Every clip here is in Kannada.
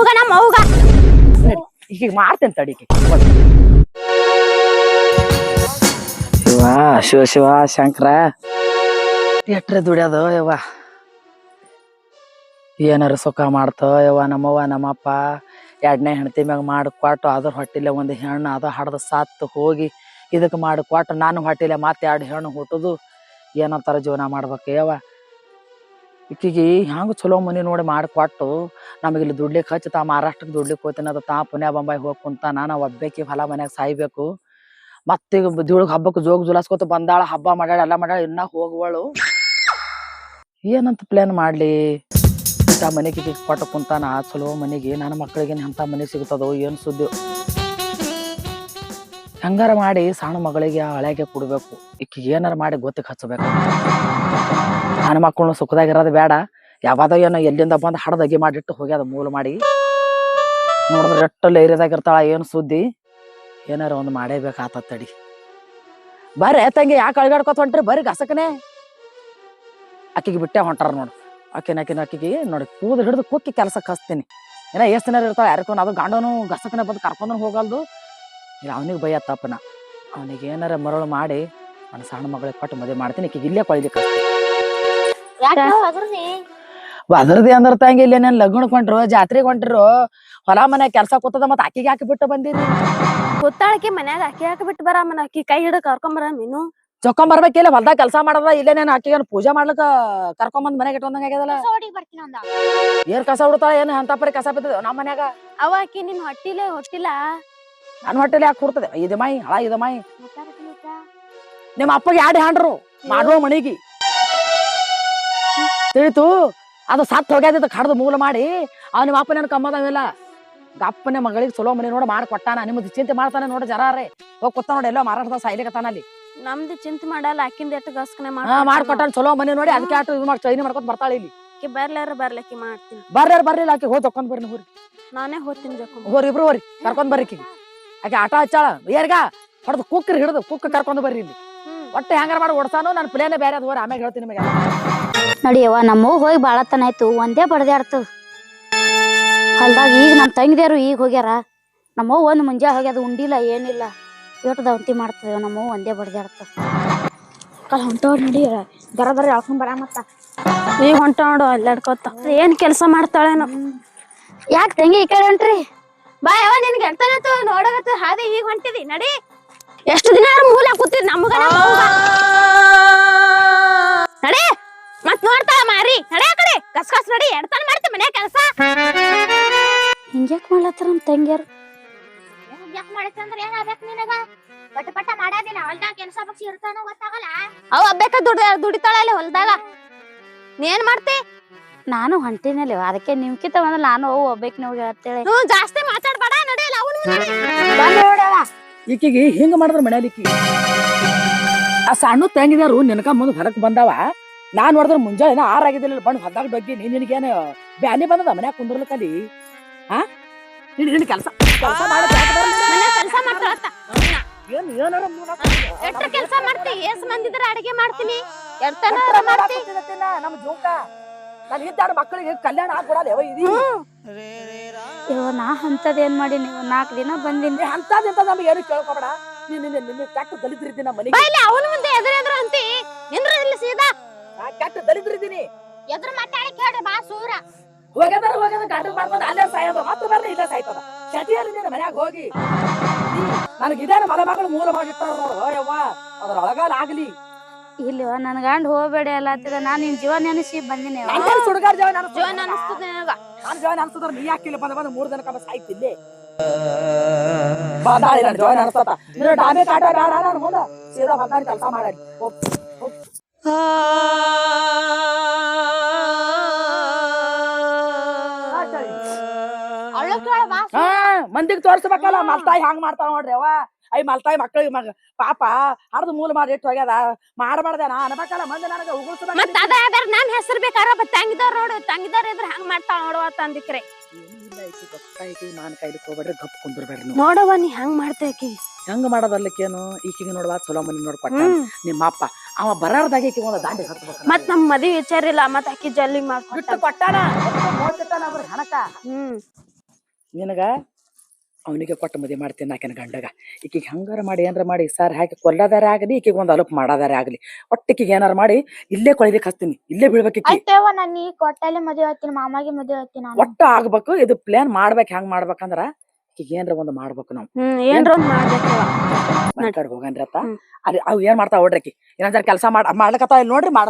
ನಮಗ ನಮ್ಮ ಅವ್ಗ. ಈಗ ಮಾಡ್ತೇನೆ ತಡಿಕೆ. ಶಿವ ಶಿವ ಶಿವ ಶಂಕರ. ಎಟ್ರೆ ದುಡಿಯೋದು ಯವ್ವ. ಏನಾರು ಸುಖ ಮಾಡ್ತೋ ಯವ್ವ ನಮ್ಮವ್ವ ನಮ್ಮಪ್ಪ. ಎರಡನೇ ಹೆಂಡತಿ ಮ್ಯಾಗ ಮಾಡಿ ಕೊಟ್ಟು ಅದ್ರ ಹೊಟ್ಟಿಲೆ ಒಂದು ಹೆಣ್ಣು ಅದು ಹಡ್ದು ಸಾತ್ತು ಹೋಗಿ ಇದಕ್ಕೆ ಮಾಡಿ ಕೊಟ್ಟು ನಾನು ಹೊಟ್ಟಿಲೆ ಮತ್ತೆ ಎರಡು ಹೆಣ್ಣು ಹುಟ್ಟುದು. ಥರ ಜೀವನ ಮಾಡ್ಬೇಕು ಯವ್ವ. ಈಕಿಗೆ ಹ್ಯಾಂಗ ಚಲೋ ಮನಿ ನೋಡಿ ಮಾಡಿ ಕೊಟ್ಟು ನಮಗೆ ಇಲ್ಲಿ ದುಡ್ಲಿಕ್ಕೆ ಹಚ್ಚಿ ತಾ ಮಹಾರಾಷ್ಟ್ರಕ್ಕೆ ದುಡ್ಲಿಕ್ಕೆ ಹೋಗ್ತೀನಿ ತಾ ಪುಣ್ಯ ಬೊಂಬಾಯಿ ಹೋಗಿ ಕುಂತ ನಾನು ಒಬ್ಬಕಿ ಹೊಲ ಮನ್ಯಾಗ ಸಾಯ್ಬೇಕು. ಮತ್ತೆ ದೂಳ್ ಹಬ್ಬಕ್ಕೆ ಜೋಗ ಜುಲಾಸ್ಕೊತ ಬಂದಾಳ, ಹಬ್ಬ ಮಾಡ್ಯಾಳ, ಎಲ್ಲ ಮಾಡ್ಯಾಳ, ಇನ್ನ ಹೋಗುವಳು. ಏನಂತ ಪ್ಲಾನ್ ಮಾಡ್ಲಿ? ಇಂಥ ಮನೆಗೆ ಕೊಟ್ಟು ಕುಂತಾನ, ಚಲೋ ಮನೆಗೆ ನನ್ನ ಮಕ್ಕಳಿಗೆ ಎಂಥ ಮನೆ ಸಿಗ್ತದೋ, ಏನು ಸುದ್ದಿ? ಹಂಗಾರ ಮಾಡಿ ಸಣ್ಣ ಮಗಳಿಗೆ ಹಳೆಗೆ ಕೊಡ್ಬೇಕು. ಈಕಿಗೆ ಏನಾರ ಮಾಡಿ ಗೊತ್ತಿಗೆ ಹಚ್ಚಬೇಕು ನನ್ನ ಮಕ್ಕಳು ಸುಖದಾಗಿರೋದು ಬೇಡ. ಯಾವಾಗ ಏನೋ ಎಲ್ಲಿಂದ ಬಂದು ಹಡದ ಅಗಿ ಮಾಡಿಟ್ಟು ಹೋಗ್ಯದ ಮೂಲ ಮಾಡಿ. ನೋಡಿದ್ರೆ ಎಟ್ಟಲ್ಲಿ ಏರಿಯಾದಾಗಿರ್ತಾಳ ಏನು ಸುದ್ದಿ? ಏನಾರ ಒಂದು ಮಾಡೇಬೇಕಾತ ತಡಿ. ಬರ್ರಿ ತಂಗಿ, ಯಾಕೆ ಅಳ್ಗಾಡ್ಕೊತ ಹೊಂಟ್ರಿ? ಬರ್ರಿ ಗಸಕನೆ. ಅಕ್ಕಿಗೆ ಬಿಟ್ಟೆ ಹೊಂಟಾರ ನೋಡು. ಆಕಿನ ಆಕಿನ ಆಕಿಗೆ ನೋಡಿ, ಕೂದಲು ಹಿಡಿದು ಕುಕ್ಕಿ ಕೆಲಸ ಹಚ್ತೀನಿ. ಏನ ಎಷ್ಟು ದಿನ ಇರ್ತಾವ ಯಾರಿಗೂ ಅದು ಗಂಡನು ಗಸಕನೆ ಬಂದು ಕರ್ಕೊಂಡು ಹೋಗಲ್ದು. ಇಲ್ಲ, ಅವನಿಗೆ ಭಯ ತಪ್ಪನ. ಅವನಿಗೆ ಏನಾರ ಮರಳು ಮಾಡಿ ನನ್ನ ಸಣ್ಣ ಮಗಳಿಗೆ ಕೊಟ್ಟು ಮದುವೆ ಮಾಡ್ತೀನಿ. ಈಕಿಗೆ ಇಲ್ಲೇ ಅದ್ರದಿ ಅಂದ್ರ ತಂಗಿ ಇಲ್ಲಿ ನನ್ ಲಗ್ನ ಕೊಂಡ್ರು ಜಾತ್ರೆ ಹೊಂಟ್ರು ಹೊಲ ಮನೆ ಕೆಲ್ಸ ಕೂತದ ಮತ್ತೆ ಅಕ್ಕಿಗೆ ಹಾಕಿ ಬಿಟ್ಟು ಬಂದಿರಿ. ಗೊತ್ತಾಳಕಿ ಮನ್ಯಾಗ ಅಕ್ಕಿ ಹಾಕಿ ಬಿಟ್ಟು ಮನ ಅಕ್ಕಿ ಕೈ ಹಿಡಿದು ಕರ್ಕೊಂಬರ ಮೀನು. ಚೊಕ್ಕೊಂಡ್ ಬರ್ಬೇಕಿಲ್ಲ ಹೊಲ್ದಾಗ ಕೆಲಸ ಮಾಡದ ಇಲ್ಲೇ ನಾನು ಅಕ್ಕಿಗೆ ಪೂಜೆ ಮಾಡ್ಲಿಕ್ಕ ಕರ್ಕೊಂಬಂದ್ ಮನೆಗೆ ಇಟ್ಕೊಂಡಂಗ ಆಗ್ಯದಲ್ಲ. ಏನ್ ಕಸ ಬಿಡ್ತಾಳ ಏನ್ ಅಂತ ಪರಿ ಕಸ ಬಿದ್ದದ ನಮ್ಮ ಮನ್ಯಾಗ. ಅವ ಅಕ್ಕಿ ನಿನ್ ಹೊಟ್ಟಿಲೆ ಹೊಟ್ಟಿಲ್ಲ ನನ್ ಹೊಟ್ಟೆಲಿ ಯಾಕೆ ಕೂರ್ತದೆ? ಇದು ಮಾಯಿ ಹಳ ಇದು ಮಾಯಿ. ನಿಮ್ಮ ಅಪ್ಪಗೆ ಯಾಡ್ ಹ್ಯಾಂಡ್ರು? ಮಾಡುವ ಮಣಿಗಿ ತಿಳಿತು. ಅದು ಸತ್ತು ಹೋಗ್ಯಾದ ಕಡ್ದು ಮೂಲ ಮಾಡಿ. ಅವ್ ನಿಮ್ಮ ಅಪ್ಪ ನನ್ ಕಮ್ಮದವೆಲ್ಲ ಅಪ್ಪನ ಮಗಳಿಗೆ ಸೊಲೋ ಮನೆ ನೋಡಿ ಮಾಡಿ ಕೊಟ್ಟಾನ. ನಿಮ್ಮದು ಚಿಂತೆ ಮಾಡ್ತಾನೆ ನೋಡಿ ಜರಾರೆ ಹೋಗಿ ಕೊತ್ತ ನೋಡಿ ಎಲ್ಲೋ ಮಾರಾಟದ ಸಾಯ್ಲಿಕತ್ತಾನ ಅಲ್ಲಿ. ನಮ್ದು ಚಿಂತೆ ಮಾಡಲ್ಲ. ಅಕ್ಕಿಂದ ಎಷ್ಟು ಗಸ್ಕನೆ ಹಾ ಮಾಡ್ಕೊಟ್ಟಾನ ಚಲೋ ಮನೆ ನೋಡಿ. ಅದಕ್ಕೆ ಆಟ ಇದು ಮಾಡಿ ಚೈನಿ ಮಾಡ್ಕೊತ ಬರ್ತಾಳೆ ಇಲ್ಲಿ. ಬರ್ಲಾರ ಬರ್ಲಕ್ಕಿ ಮಾಡ್ತೀನಿ. ಬರ್ರಿ ಬರ್ರಿ ಆಕೆ. ಹೋಗಿ ತಕೊಂಡ್ ಬರ್ರಿ ಹೋರಿ ನಾನೇ ಹೋಗ್ತೀನಿ ಹೋರಿ ಇಬ್ರು ಹೋರಿ. ಕರ್ಕೊಂಡ್ ಬರ್ರಿ ಕಿ ಆಕೆ ಆಟ ಹಚ್ಚಾಳ. ಏರ್ಗ ಹೊಡೆದು ಕುಕ್ಕರ್ ಹಿಡಿದು ಕುಕ್ಕ ಕರ್ಕೊಂಡು ಬರ್ರಿ ಇಲ್ಲಿ. ಒಟ್ಟೆ ಹೆಂಗಾರ ಮಾಡಿ ಓಡ್ಸಾನು. ನನ್ನ ಪ್ಲೇನೇ ಬೇರೆ ಅದು ಹೋರಿ. ಆಮ್ಯಾಗ ಹೇಳ್ತೀನಿ ನಿಮಗೆ. ನಡಿಯವ್ವ ನಮ್ಮ ಹೋಗಿ ಬಾಳತನ ಆಯ್ತು ಒಂದೇ ಬಡ್ದಾಡ್ತದ ಹೊಲ್ದಾಗ ಈಗ ನಮ್ಮ ತಂಗಿದೇರು ಈಗ ಹೋಗ್ಯಾರ. ನಮ್ಮವ್ವ ಒಂದು ಮುಂಜೆ ಹೋಗ್ಯದ ಉಂಡಿಲ್ಲ ಏನಿಲ್ಲ. ಎಷ್ಟು ದವಂತಿ ಮಾಡ್ತದೆ ನಮ್ಮವ್ವ ಒಂದೇ ಬಡ್ದಾಡ್ತದ ಕಲ್ ಹೊಂಟೋಡ್ ನಡಿ ಬರ ಬರ ಹೇಳ್ಕೊಂಡ್ ಬರ ಮತ್ತ. ಈಗ ಹೊಂಟ ನೋಡು ಅಲ್ಲಾಡ್ಕೋತ. ಏನ್ ಕೆಲಸ ಮಾಡ್ತಾಳೇನು? ಯಾಕೆ ತಂಗಿ ಈ ಕಡೆ ಹೊಂಟ್ರಿ? ಬಾ ಯಾವ ನಿನ್ ಗೆಳ್ತಾನತ್ತು ನೋಡಗತ್ತ ಹಾದಿ ಈಗ ಹೊಂಟಿದಿ ನಡಿ. ಎಷ್ಟು ದಿನ ಮೂಲ ಕೂತಿದ್ ನಮ್ಗ ನಮ್ಮ ನಡಿ. ಮತ್ ನೋಡ್ತಾ ಮಾರಿ ನಡೆ ಆ ಕಡೆ. ಕಸ್ ಕಸ್ ನಡಿ ಎಡ್ತಾನ ಮಾಡ್ತಿ ಮನೆ ಕೆಲಸ. ಹಿಂಗ್ಯಾಕ್ ಮಾಡ್ಲತ್ತರ ನಮ್ಮ ತಂಗಿಯರು? ಯಾಕೆ ಮಾಡತ್ತಂದ್ರೆ ನಿನಗ? ಪಟ ಪಟ ಮಾಡಾದಿನ ಹೊಲ್ದಾಗ ಕೆಲಸ ಬಗ್ಸಿ ಇರ್ತಾನೋ ಗೊತ್ತಾಗಲ್ಲ? ಅವ್ ಅಬ್ಬೇಕ ದುಡಿ ದುಡಿತಾಳ ಅಲ್ಲಿ ಹೊಲದಾಗ. ನೀನ್ ಮಾಡ್ತಿ? ನಾನು ಹೊಂಟಿನಲ್ಲಿ ಅದಕ್ಕೆ ನಿಮ್ಕಿತ ಬಂದ್ರೆ ನಾನು ಅವು ಒಬ್ಬೇಕಿನ ನೀವು ಹೇಳ್ತೇಳೆ. ಹ್ಞೂ ಜಾಸ್ತಿ ಮಾತಾಡ್ಬೇಡ ನಡೆಯಲ್ಲ ಅವನು ಈಕಿಗೆ ಹಿಂಗ ಮಾಡಿದ್ರ ಮನೇಲಿ ಆ ಸಣ್ಣ ತಂಗಿದಾರು ನಿನಕ ಮುಂದ್ ಹೊರಕ್ ಬಂದಾವ. ನಾನ್ ನೋಡಿದ್ರೆ ಮುಂಜಾನೆ ಆರ್ ಆಗಿದ್ದಿಲ್ಲ ಬಣ್ಣ ಹೊಲ್ದಾಗ ಬಗ್ಗೆ ನೀನ್ ನಿನಗೇನ ಬ್ಯಾನಿ ಬಂದದ ಮನ್ಯಾಗ ಕುಂದ್ರಲಕ್ಕಲ್ಲಿ ಹಾ ನಿನ್ ನಿನ್ ಕೆಲಸ. ಕೆಲಸ ಏನ್ ಏನಾರ ಮಾಡಕ್ ಎಷ್ಟ್ ಕೆಲಸ ಮಾಡ್ತಿ? ಎಷ್ಟ್ ಮಂದಿದ್ರ ಅಡಿಗೆ ಮಾಡ್ತೀನಿ? ಮಾಡಕ್ ಹತ್ತಿದತ್ತಿನ ನಮ್ಮ ಜೋಕ. ನಾನು ಇದ್ದಾರ ಮಕ್ಕಳಿಗೆ ಕಲ್ಯಾಣ ಆಗ್ಕೊಡಲ್ಲ ಯಾವ ಇದೀ ಇವ ನಾ ಅಂತದ್ ಏನ್ ಮಾಡಿ ನೀವು ನಾಲ್ಕು ದಿನ ಬಂದಿನಿ. ಅಂತದಿಂದ ನಮ್ಗೆ ಏನು ಕೇಳ್ಕೊಬೇಡ. ನೀನ್ ನಿನ್ನ ನಿನ್ನ ಕೆಟ್ಟ ದಲಿದ್ರಿದ್ದೀನಿ ನಮ್ಮ ಮನೆಗೆ. ಅವನ ಮುಂದೆ ಎದುರು ಎದುರು ಅಂತಿ. ನಿಂದ್ರ ಇಲ್ಲಿ ಸೀದಾ. ನಾ ಕೆಟ್ಟ ದಲಿದ್ರಿದ್ದೀನಿ ಎದ್ರ ಮಾತಾಡಕ್ ಹೇಳ್ರಿ ಬಾ ಸೂರ. ಹೋಗದಾರ ಹೋಗದ ಗಂಟು ಮಾಡ್ಕೊಂಡು ಅಲ್ಲೇ ಸಾಯೋದು ಮತ್ತೆ ಬರ್ರಿ ಇಲ್ಲೇ ಸಾಯ್ತದ ಚಟಿಯಲ್ಲಿ ನೀನು ಮನ್ಯಾಗ ಹೋಗಿ. ನನಗೆ ಇದೇನು ಮದ ಮಗಳು ಮೂಲ ಮಾಡಿಟ್ಟಾರ ನೋಡು. ಯವ್ವ ಅದ್ರ ಒಳಗಾಲ ಆಗ್ಲಿ. ಇಲ್ಲಿವ ನನ್ ಗಂಡ ಹೋಗ್ಬೇಡಿ ಎಲ್ಲ ನಾನು ನಿನ್ ಜೀವ ನೆನಸಿ ಬಂದಿನಿ ನನ್ನ ಸುಡುಗಾರ ಅನಿಸ್ತದೆ ನನಗ. ನನ್ನ ನೀ ಯಾಕಿಲ್ಲ ಬಂದ ಬಂದ ಮೂರ್ ದಿನ ಕಮ್ಮ ಸಾಯ್ತಿಲ್ಲಿ ಬಾದಾಳಿ ನನ್ನ ಜೀವನ ಅನಿಸ್ತದ ನೀನು ಡಾಬೆ ಕಾಟ ಬೇಡ ನಾನು ಮುಂದ. ಸೀದಾ ಬಂದಾಡಿ ಕೆಲಸ ಮಾಡಿ ಹಾ ಮಂದಿಗ್ ತೋರ್ಸ್ಬೇಕಲ್ಲ ಮಲ್ತಾಯಿ ಹಂಗ್ ಮಾಡ್ತಾವ ನೋಡ್ರಿ ಅವ ಐ ಮಲ್ತಾಯಿ ಮಕ್ಕಳಿಗೆ ಮಗ ಪಾಪ ಹರ್ದು ಮೂಲ ಮಾಡಿ ಇಟ್ಟು ಹೋಗ್ಯದ ಮಾಡಬಾರ್ದ ನಾ ಅನ್ಬೇಕಲ್ಲ ಮಂದಿ ನನಗೆ ಉಗುಳ್ಸ್ಬೇಕು ಮತ್ತ ಅದ ಯಾವ್ದಾರ ನಾನ್ ಹೆಸರು ಬೇಕಾರ ತಂಗಿದವ್ರ ನೋಡು ತಂಗಿದವ್ರ ಇದ್ರ ಹಂಗ್ ಮಾಡ್ತಾವ ನೋಡುವ ತಂದಿಕ್ರೆ ನಾನು ಕೈಲಿ ಹೋಗ್ಬೇಡ್ರಿ ಗಪ್ ಕುಂದ್ರಬೇಡ್ರಿ ನೀವು. ನೋಡವ್ವ ನೀ ಹಂಗ್ ಮಾಡ್ತೇಕಿ ಹೆಂಗ್ ಮಾಡೋದಲ್ಲಕ್ಕೇನು ಈಕಿಗೆ ನೋಡುವ ಚಲೋ ಮನಿ ನೋಡ್ಕೊಟ್ಟ ನಿಮ್ಮಪ್ಪ ಹ್ಮ್. ನಿಮ್ಮ ಅಪ್ಪ ಅವ ಬರಾರ್ದಾಗ ಒಂದು ದಾಂಡಿ ಹತ್ಬೇಕು ಮತ್ ನಮ್ ಮದಿ ವಿಚಾರ ಇಲ್ಲ ಮತ್ ಅಕ್ಕಿ ಜಲ್ಲಿ ಬಿಟ್ಟು ಮಾಡ್ಕೊಟ್ಟ ಕೊಟ್ಟಾನ ಅವ್ರ ಹಣಕ ಹ್ಮ್. ನಿನಗ ಅವನಿಗೆ ಕೊಟ್ಟ ಮದಿ ಮಾಡ್ತೀನಿ ಆಕಿನ ಗಂಡಗ. ಈಕಿಗೆ ಹಂಗಾರ ಮಾಡಿ ಏನಾರ ಮಾಡಿ ಸರ್ ಹಾಕಿ ಕೊಲ್ಲದಾರ ಆಗಲಿ ಈಕಿಗೆ ಒಂದು ಅಲುಪ್ ಮಾಡದಾರ ಆಗಲಿ. ಒಟ್ಟಿಗೆ ಏನಾರ ಮಾಡಿ ಇಲ್ಲೇ ಕೊಳಿಬೇಕು ಹಚ್ತೀನಿ ಇಲ್ಲೇ ಬೀಳ್ಬೇಕು ಈಕಿ. ಆಯ್ತೇವ ನಾನು ಈ ಕೊಟ್ಟಲ್ಲಿ ಮದುವೆ ಆಗ್ತೀನಿ ಮಾಮಾಗೆ ಮದುವೆ ಆಗ್ತೀನಿ ನಾನು. ಒಟ್ಟ ಆಗ್ಬೇಕು ಇದು ಪ್ಲಾನ್ ಮಾಡ್ಬೇಕು ಹೆಂಗ್ ಮಾಡ್ಬೇಕಂದ್ರ ಈಕಿಗೆ ಏನ್ರ ಒಂದು ಮಾಡ್ಬೇಕು ನಾವು. ಹ್ಮ್ ಏನ್ರ ಒಂದ್ ಮಾಡ್ಬೇಕು ಮನೆ ಕಡೆ ಹೋಗನ್ರಿ ಅತ್ತ ಹ್ಮ್. ಅಲ್ಲಿ ಅವ್ ಏನ್ ಮಾಡ್ತಾವ ನೋಡ್ರಿ ಆಕಿ? ಏನಂತಾರ ಕೆಲಸ ಮಾಡ್ ಮಾಡ್ಲಕತ್ತಾವ ಇಲ್ಲಿ ನೋಡ್ರಿ ಮಾಡ.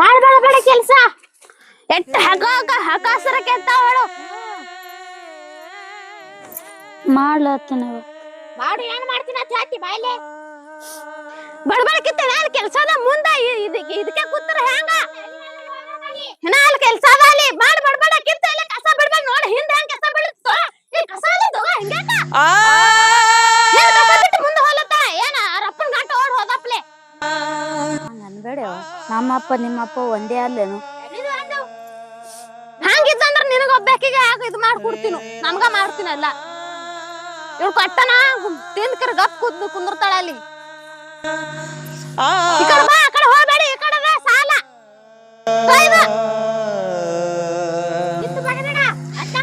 ಮಾಡ್ಬೇಡ ಬೇಡ ಕೆಲ್ಸ. ಎಟ್ಟ ಹಗಾಕ ಹಕಾಸರ ಕೆತ್ತಾವಳು ಮಾಡ್ಲತ್ತೀನವ ಮಾಡು ಏನ್ ಮಾಡ್ತೀನಿ ಅಂತ ಹೇಳ್ತಿ ಬಾಯ್ಲೆ? ಬಡಬಡಕಿತ್ತ ನಾನು ಕೆಲ್ಸದ ಮುಂದ ಇದಕ್ಕೆ ಕೂತರ ಹೆಂಗ? ನಾಲ್ ಕೆಲ್ಸ ಮಾಡಿ ಮಾಡ್ ಬಡಬಡಕಿತ್ತ ಇಲ್ಲ ನೋಡಿ ಕಸ ಕಸ ಬಿಟ್ಟು ಮುಂದೆ ಅನ್ಬೇಡವ ನಮ್ಮಪ್ಪ ನಿಮ್ಮಪ್ಪ ಒಂದೇ ಅಲ್ಲೇನು ಹಂಗಿತ್ತಂದ್ರ ನಿನಗ ಇದು ಮಾಡ್ಕೊಡ್ತೀನಿ ನಮ್ಗ ಮಾಡ್ತೀನಲ್ಲ ಇವ್ಳು ಕಟ್ಟನ ತಿಂದ್ಕರ ಗಪ್ ಕೂತ್ ಕುಂದಿರ್ತಾಳ ಅಲ್ಲಿ ಆ ಕಡೆ ಹೋಗ್ಬೇಡಿ ಈ ಕಡೆ ಸಾಲ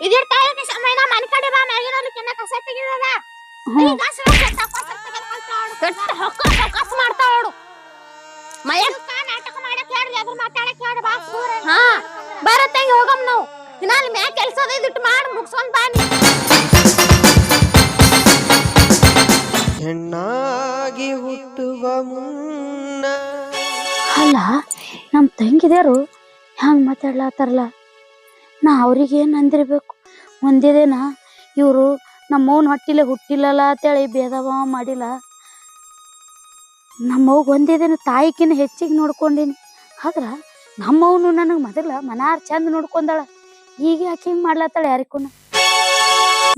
ಇದಿರ್ ತಾಯಿನ ಸಮಯನ ಮನೆ ಕಡೆ ಬಾ ಮ್ಯಾಗಿನವ್ರು ಕೆನ್ನ ಕಸ ತೆಗಿದದ ಹ್ಮ್. ಕೆಟ್ಟ ಹೊಕ್ಕ ಹಕ್ಕ ಮಾಡ್ತಾ ನೋಡು ಮಯ ನಾಟಕ ಮಾಡಕ್ ಹೇಳ್ರಿ ಅದ್ರ ಮಾತಾಡಕ್ ಹೇಳ್ರಿ ಬಾ ದೂರ ಹಾ ಬರತ್ತಂಗ ಹೋಗಮ್ ನಾವು. ಇನ್ನಾಲ್ ಮ್ಯಾ ಕೆಲ್ಸ ಇದಿಟ್ಟು ಮಾಡಿ ಬಾ ನೀ ಹೆಣ್ಣಾಗಿ ಹುಟ್ಟುವ ಮುನ್ನ. ಅಲ್ಲ ನಮ್ಮ ತಂಗಿದ್ಯಾರು ಹ್ಯಾಂಗ ಮಾತಾಡ್ಲಾತಾರಲ್ಲ ನಾ ಅವ್ರಿಗೆ ಏನ್ ಒಂದೇ ದಿನ ಇವರು ನಮ್ಮವ್ನ ಹೊಟ್ಟಿಲೆ ಹುಟ್ಟಿಲ್ಲಲ್ಲ ಅಂತೇಳಿ ಭೇದ ಭಾವ ಮಾಡಿಲ್ಲ. ನಮ್ಮವ್ಗ ಒಂದೇ ದಿನ ತಾಯಿಕಿನ ಹೆಚ್ಚಿಗೆ ನೋಡ್ಕೊಂಡೀನಿ. ಆದ್ರೆ ನಮ್ಮವ್ನು ನನಗೆ ಮೊದಲ ಮನಾರ್ ಚಂದ ನೋಡ್ಕೊಂಡಾಳ. ಈಗ ಯಾಕೆ ಹಿಂಗೆ ಮಾಡ್ಲತ್ತಾಳ ಯಾರಿಕೂನು?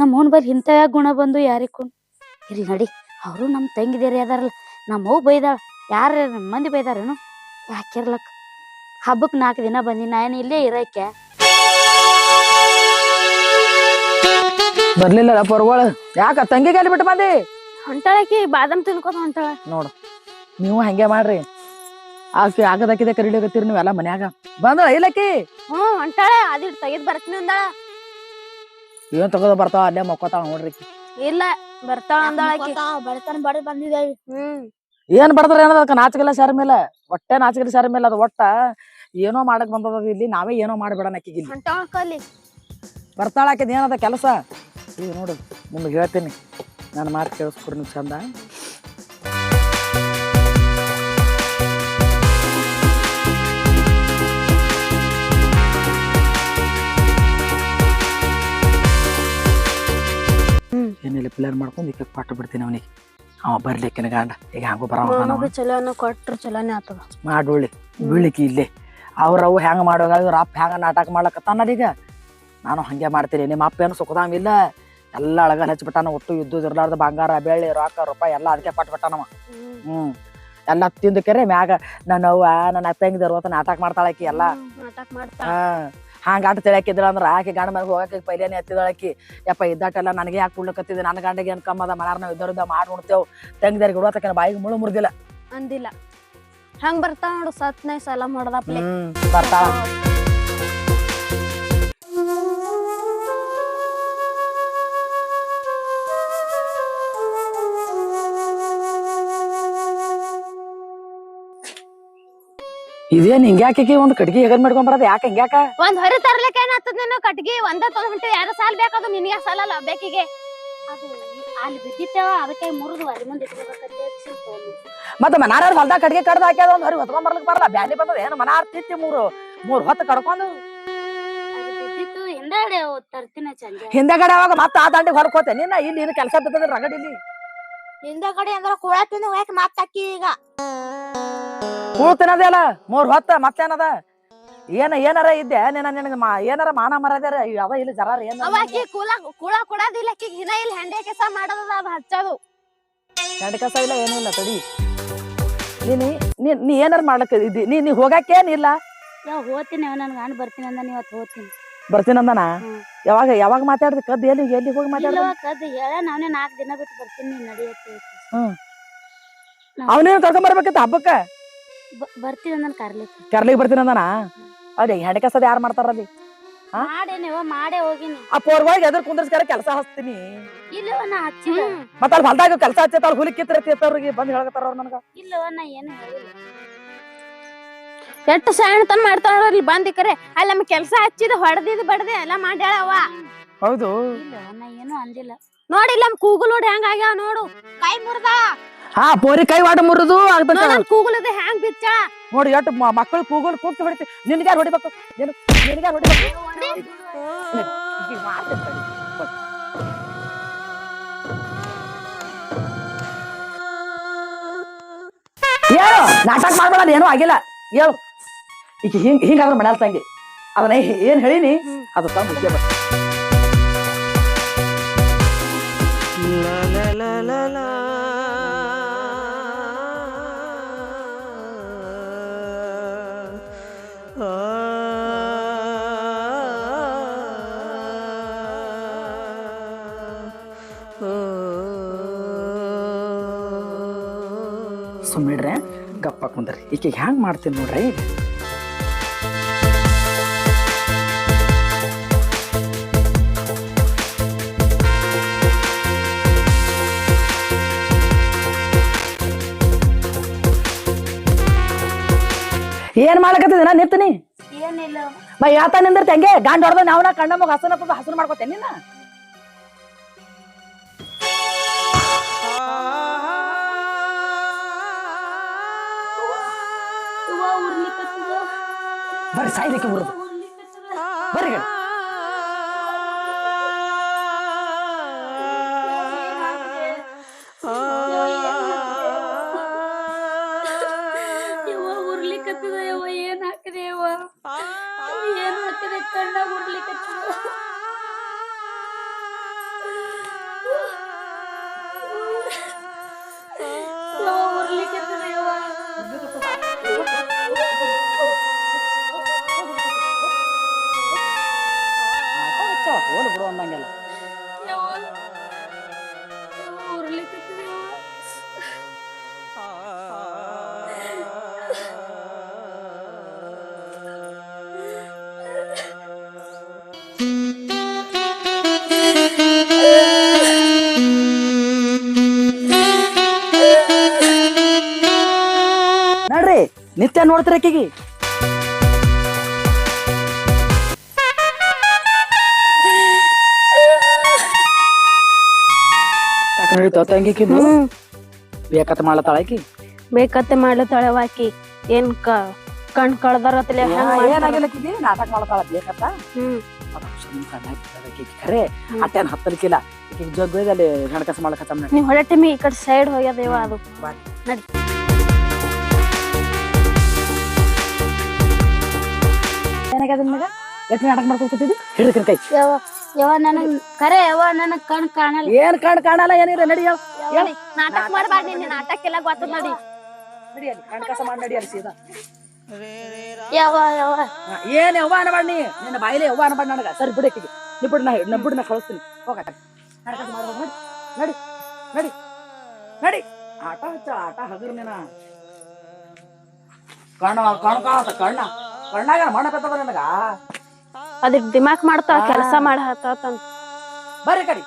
ನಮ್ಮವ್ನ ಬಲ್ಲಿ ಇಂಥ ಗುಣ ಬಂದು ಯಾರಿಕೂನು? ಇರಿ ನಡಿ, ಅವರು ನಮ್ಮ ತಂಗಿದೇರಿ ಅದಾರಲ್ಲ ನಮ್ಮವ್ ಬೈದಾಳ, ಯಾರ ಮಂದಿ ಬೈದಾರೇನು? ಯಾಕಿರ್ಲಕ್ಕ ಹಬ್ಬಕ್ಕೆ ನಾಲ್ಕು ದಿನ ಬಂದಿನ ನಾನು ಇಲ್ಲೇ ಇರಕ್ಕೆ ಬರ್ಲಿಲ್ಲ ಪರ್ಗೋಳ ಯಾಕ ತಂಗಿಗೆ ಅಲ್ಲಿ ಬಿಟ್ಟು ಬಂದಿ? ಹೊಂಟಾಳಕಿ ಬಾದಾಮ್ ತಿನ್ಕೋತ ಹೊಂಟಾಳ. ನೋಡು ನೀವು ಹಂಗೆ ಮಾಡ್ರಿ. ಆಕಿ ಆಗದಾಕಿದೆ ನೀವು ನೀವೆಲ್ಲ ಮನ್ಯಾಗ. ಬಂದ್ರ ಐಲಕ್ಕಿ ಹ್ಮ್ ಹೊಂಟಾಳ. ಅದಿಟ್ ತೆಗೆದ್ ಬರ್ತೀನಿ ಅಂದಾಳ. ಏನ್ ತಗೋದ ಬರ್ತಾವ? ಅಲ್ಲೇ ಮಕ್ಕೋತಾವ ನೋಡ್ರಿ ಆಕಿ. ಇಲ್ಲ ಬರ್ತಾಳ ಅಂದಾಳಕಿ ಬಡತನ ಬಡ ಬಂದಿದ್ದೇವೆ ಹ್ಮ್. ಏನ್ ಬಡದ್ರ ಏನದ? ನಾಚಿಕೆಲ್ಲ ಸರ್ ಮೇಲೆ. ಒಟ್ಟೆ ನಾಚಿಕೆಲ್ಲ ಸರ್ ಮೇಲೆ ಅದು ಒಟ್ಟ. ಏನೋ ಮಾಡಕ್ ಬಂದದ ಇಲ್ಲಿ. ನಾವೇ ಏನೋ ಮಾಡ್ಬೇಡ ಆಕಿಗೆ ಇಲ್ಲಿ. ಹೊಂಟಾಳ ಕಲಿ ಬರ್ತಾಳ ಆಕಿದ್ ಏನದ ಕೆಲಸ? ಈಗ ನೋಡು ನಿಮ್ಗೆ ಹೇಳ್ತೀನಿ. ನಾನು ಮಾತು ಕೇಳಿಸ್ಕೊಡ್ರಿ ನೀವು ಚಂದ. ಏನಿಲ್ಲ ಪ್ಲೇರ್ ಮಾಡ್ಕೊಂಡು ಈಗ ಪಾಠ ಬಿಡ್ತೀನಿ ಅವನಿಗೆ. ಅವ ಬರ್ಲಿಕ್ಕಿನ ಗಂಡ. ಈಗ ಹಂಗೂ ಬರೋ ಚಲೋನ ಕೊಟ್ರ ಚಲೋನೇ ಆತದ. ಮಾಡ್ಬಿಡ್ಲಿ ಬೀಳಿಕಿ ಇಲ್ಲೇ. ಅವ್ರ ಅವು ಹೆಂಗ ಮಾಡೋಗ ಅಪ್ಪ ಹೆಂಗ ನಾಟಕ ಮಾಡ್ಲಕ್ಕ ಈಗ? ನಾನು ಹಂಗೆ ಮಾಡ್ತೀನಿ. ನಿಮ್ಮ ಅಪ್ಪ ಏನು ಸುಖದಾಮಿಲ್ಲ ಎಲ್ಲ ಅಳಗಲ್ ಹಚ್ಬಿಟ್ಟಾನ ಒಟ್ಟು ಯುದ್ಧ ಇರ್ಲಾರ್ದ ಬಂಗಾರ ಬೆಳ್ಳಿ ರೊಕ್ಕ ರೂಪಾಯಿ ಎಲ್ಲ ಅದಕ್ಕೆ ಕೊಟ್ಬಿಟ್ಟಾನವ. ಹ್ಮ್. ಎಲ್ಲ ತಿಂದು ಕೆರೆ ಮ್ಯಾಗ ನನ್ನ ಅವ್ವ ನನ್ನ ಅಪ್ಪಂಗಿದ್ರು ಅಂತ ನಾಟಕ ಮಾಡ್ತಾಳಕಿ ಎಲ್ಲ. ಹಾ. ಹಂಗ ಆಟ ತಿಳಿಯಾಕಿದ್ರ ಅಂದ್ರ ಆಕೆ ಗಂಡ ಮನೆಗೆ ಹೋಗಕ್ಕೆ ಪೈಲೇನೆ ಎತ್ತಿದಳಕಿ ಯಪ್ಪ ಇದ್ದಾಟೆಲ್ಲ ನನಗೆ ಯಾಕೆ ಕುಡ್ಲಕತ್ತಿದೆ ನನ್ನ ಗಂಡಗೆ ಏನು ಕಮ್ಮದ ಮನಾರ್ ನಾವು ಇದ್ದವ್ರಿಂದ ಮಾಡಿ ಉಣ್ತೇವ್. ತಂಗಿದಾರಿಗೆ ಉಡತಕ್ಕ ಬಾಯಿಗೆ ಮುಳು ಮುರಿದಿಲ್ಲ. ಅಂದಿಲ್ಲ. ಹಂಗ್ ಬರ್ತಾಳ ನೋಡು ಸತ್ನೇ ಸಲ ಮಾಡ್ದಪ್ಲೆ. ಹ್ಮ್ ಬರ್ತಾಳ. ಇದೇನ್ ಹಿಂಗ್ಯಾಕೆ ಒಂದ್ ಕಟ್ಗಿ ಹೆಗರ್ ಮಾಡ್ಕೊಂಡ್ ಬರೋದು? ಯಾಕೆ ಹಿಂಗ್ಯಾಕ ಒಂದ್ ಹೊರ ತರ್ಲಿಕ್ಕೆ ಏನಾಗ್ತದ ನೀನು? ಕಟ್ಗಿ ಒಂದ ತೊಗೊಂಡ್ ಹೊಂಟಿ ಯಾರ ಸಾಲ್ ಬೇಕದು ನಿನಗೆ ಸಾಲಲ್ಲ ಬೇಕಿಗೆ. ಅದು ಅಲ್ಲಿ ಬಿದ್ದಿತ್ತೇವ ಅದಕ್ಕೆ ಮುರಿದು ಅಲ್ಲಿ ಮುಂದೆ ಮತ್ತ ಮನಾರ ಹೊಲ್ದಾಗ ಕಟ್ಗೆ ಕಡ್ದ ಹಾಕ್ಯಾದ ಒಂದ್ ಹೊರಿ ಹೊತ್ಕೊಂಡ್ ಬರ್ಲಿಕ್ಕೆ ಬರಲ್ಲ. ಬ್ಯಾಲಿ ಬಂದದ. ಏನ್ ಮನಾರ್ ತಿತ್ತಿ ಮೂರು ಮೂರ್ ಹೊತ್ತು ಕಡ್ಕೊಂಡು? ಹಿಂದಗಡೆ ಅವಾಗ ಮತ್ತ ಆ ದಂಡಿಗೆ ಹೊರಕೋತೆ ನಿನ್ನ ಇಲ್ಲಿ ಇನ್ನು ಕೆಲಸ ಬಿದ್ದದ ರಗಡಿಲಿ ಹಿಂದಗಡೆ ಅಂದ್ರೆ ಕುಳ ತಿಂದು ಹೋಗಕ್ ಮಾತಾಕಿ ಈಗ. ಕೂಳ್ ತಿನ್ನದೇ ಅಲ್ಲ ಮೂರ್ ಹೊತ್ತ ಮತ್ತೇನದ ಏನ ಏನಾರ ಇದ್ದೆ ನಿನ್ನ ನಿನಗ ಏನಾರ ಮಾನ ಮರದಾರ ಅವ ಇಲ್ಲಿ ಜರಾರ ಏನ ಅವ ಆಕಿ ಕೂಲ ಕುಳ ಕೊಡೋದಿಲ್ಲ ಆಕಿಗ್ ಹಿನ ಇಲ್ಲಿ ಹೆಂಡೆ ಕೆಸ ಮಾಡೋದದ ಅದು ಹಚ್ಚೋದು. ಹೆಂಡೆ ಕಸ ಇಲ್ಲ ಏನಿಲ್ಲ ತಡಿ. ನೀನಿ ನೀ ನೀ ಏನಾರ ಮಾಡ್ಲಕ್ಕ ಇದ್ದಿ? ನೀ ನೀ ಹೋಗಕ್ಕೇನಿಲ್ಲ ಯಾವ ಹೋಗ್ತೀನಿ ನಾನು ಗಂಡ ಬರ್ತೀನಿ ಅಂದ ನೀವ್ ಅವತ್ತು ಹೋಗ್ತೀನಿ ಬರ್ತೀನಂದನ ಹ್ಮ್. ಯಾವಾಗ ಯಾವಾಗ ಮಾತಾಡ್ದೆ? ಕದ್ದು ಎಲ್ಲಿ ಎಲ್ಲಿ ಹೋಗಿ ಮಾತಾಡ್ದ? ಕದ್ದು ಕದ್ ಹೇಳ ನಾವೇ ನಾಲ್ಕು ದಿನ ಬಿಟ್ಟು ಬರ್ತೀನಿ ನೀನ್ ನಡಿಯತ್ತೆ ಹ್ಮ್. ಅವನೇನು ಹಬ್ಬಕ್ಕೆ ಹಬ್ಬಕ್ಕ? ಬರ್ತೀನಿ ಅಂದನ್ ಕರ್ಲಿಕ್ಕೆ. ಕರ್ಲಿಗೆ ಬರ್ತೀನಂದನ ಅದೇ ಹೆಣಕಸದ ಕಸದ ಯಾರು ಮಾಡ್ತಾರಲ್ಲಿ ಮಾಡೇನಿವ ಮಾಡೇ ಹೋಗಿನಿ. ಆ ಪೋರ್ಗಳಿಗೆ ಎದುರು ಕುಂದ್ರಸ್ಕಾರ ಕೆಲಸ ಹಚ್ತೀನಿ. ಇಲ್ಲವ ನಾ ಹಚ್ಚಿಲ್ಲ. ಮತ್ತ ಅಲ್ಲಿ ಹೊಲ್ದಾಗ ಕೆಲಸ ಹಚ್ಚತ್ತಾರ ಹುಲಿ ಕಿತ್ತಿರ್ತಿರ್ತಾವ್ರಿಗೆ ಬಂದ್ ಹೇಳಕತ್ತಾರ ಅವ್ರ ನನಗ. ಇಲ್ಲವ ನಾ ಏನು ಹೇಳಿಲ್ಲ. ಎಷ್ಟ್ ಸಣ್ಣತನ ಮಾಡ್ತಾಳ ಇಲ್ಲಿ ಬಂದಿ ಕರೆ. ಅಲ್ಲಿ ನಮ್ಗ್ ಕೆಲಸ ಹಚ್ಚಿದ ಹೊಡೆದಿದ್ ಬಡದೆ ಎಲ್ಲ ಅವ ಹೌದು. ಇಲ್ಲವ ನಾ ಏನು ಅಂದಿಲ್ಲ. ನೋಡಿ ಇಲ್ಲಿ ನಮ್ ಕೂಗುಲ್ ನೋಡಿ ಹೆಂಗ್ ಆಗ್ಯಾವ ನೋಡು. ಕೈ ಮುರ್ದ. ಹಾ ಪೋರಿ ಕೈ ವಾಟ ಮುರಿದು ನನ್ ಕೂಗುಲದ ಹೆಂಗ್ ಬಿಚ್ಚ? ನೋಡಿ ಎಟ್ ಮಕ್ಕಳು ಕೂಗಲ್ ಕೂಗ್ತಿ ಹೊಡಿತಿ. ನಿನ್ಗ್ಯಾರ ಹೊಡಿಬೇಕು? ಏನು ನಿನ್ಗ್ಯಾರ ಹೊಡಿಬೇಕು? ಏನು. ನಾಟಕ ಮಾಡ್ಬೇಡ ಏನೂ ಆಗಿಲ್ಲ. ಹೇಳು. ಈಗ ಹಿಂಗ್ ಹಿಂಗಾದ್ರೆ ಮನೆಯಲ್ ತಂಗಿ. ಅದನ್ನ ಏನ್ ಹೇಳಿನಿ? ಅದು ತಂದು ಮುಖ್ಯ ಬರ್ ಕುಂದ್ರಿ. ಈಕೆ ಹ್ಯಾಂಗ್ ಮಾಡ್ತೀನಿ ನೋಡ್ರಿ? ಏನ್ ಮಾಡ್ಲಕತ್ತಿದ ನಿಂತೀನಿ? ಬೈ ಬಾ ಯಾತ ನಿಂದಿರ್ತಿ ಹಂಗೆ? ಗಾಂಡ್ ಹೊಡೆದ ನಾವ್ನ ಕಣ್ಣ ಮಗ ಹಸನ ಹಸನ ಮಾಡ್ಕೊತೇನೆ ನಿನ್ನ? ಬರ್ರಿ ಸಾಯ್ಲಿಕ್ಕೆ ಬರೋದು. ಬರ್ರಿ ನಿತ್ಯ ನೋಡ್ತೀರ ಆಕಿಗೆ ನಡೀತಾವ ತಂಗಿಕಿದ್ದು ಬೇಕತ್ತ ಮಾಡ್ಲತ್ತಾಳ ಆಕಿ ಬೇಕತ್ತೆ ಮಾಡ್ಲತ್ತಾಳೆ ಆಕಿ ಏನ್ ಕ ಕಣ್ ಕಳ್ದಾರತ್ಲೆ ಹೆಂಗ್ ಮಾಡ್ತಾರ? ಏನಾಗಿಲ್ಲ ಆಕಿಗೆ ನಾಟಕ ಮಾಡ್ತಾಳ ಬೇಕತ್ತ? ಹ್ಮ್. ಅದ ಸುಮ್ನೆ ಕಣ್ಣಾಗ್ ಬಿದ್ದದ ಆಕಿಗೆ ಖರೆ ಅಟ್ಟೇನ್ ಹತ್ತಲಿಕ್ಕಿಲ್ಲ ಈಕಿಗೆ ಜಗ್ಗದಲ್ಲಿ ಹಣಕಾಸು ಮಾಡ್ಲಕತ್ತ ನೀವ್ ಹೊಳೆ ಟೈಮಿ ಈ ಕಡೆ ಸೈಡ್ ಹೋಗ್ಯದ ಇವ ಅದು. ನಡಿ. ಏನಾಗ್ಯದ ಎಷ್ಟು ನಾಟಕ ಮಾಡ್ಕೊಂಡ್ ಕೂತಿದ್ದಿ? ಹಿಡಿದ್ಕಿನ ಕೈ. ಯವ್ವ ನನಗ್ ಕರೆ ಯವ್ವ ನನಗ್ ಕಣ್ ಕಾಣಲ್ಲ. ಏನ್ ಕಣ್ ಕಾಣಲ್ಲ ಏನಿರ ನಡಿ ನಾಟಕ ಮಾಡಬಾರ್ದು ನಿನ್ನ ನಾಟಕ ಎಲ್ಲ ಗೊತ್ತದ ನೋಡಿ. ಹಣಕಾಸ ಮಾಡಿ ಸೀದಾ. ಹಾ, ಏನ್ ಯವ್ವ ಅನ್ಬೇಡ ನೀ? ನಿನ್ನ ಬಾಯಿಲೆ ಯವ್ವ ಅನ್ಬೇಡ ನನಗ. ಸರಿ ಬಿಡಕ್ಕಿಗೆ ನೀ ಬಿಡ್ ನಾ ಕಳಿಸ್ತೀನಿ. ಹೋಗ ನಾಟಕ ನಡಿ. ನಡಿ ನಡಿ. ನಡಿ. ಆಟ ಹಚ್ಚ ಆಟ ಹಗರ್ ನೀನ. ಕಣ್ಣ ಕಣ್ ಕಾಣತ್ತ ಕಣ್ಣ. ಕಣ್ಣಾಗ ಮಣ್ಣಕತ್ತದ ನನಗ? ಅದಕ್ ದಿಮಾಕ್ ಮಾಡ್ತಾವ ಕೆಲಸ ಮಾಡ ಹತ್ತಂತ ಬರ್ರಿ ಕಡಿ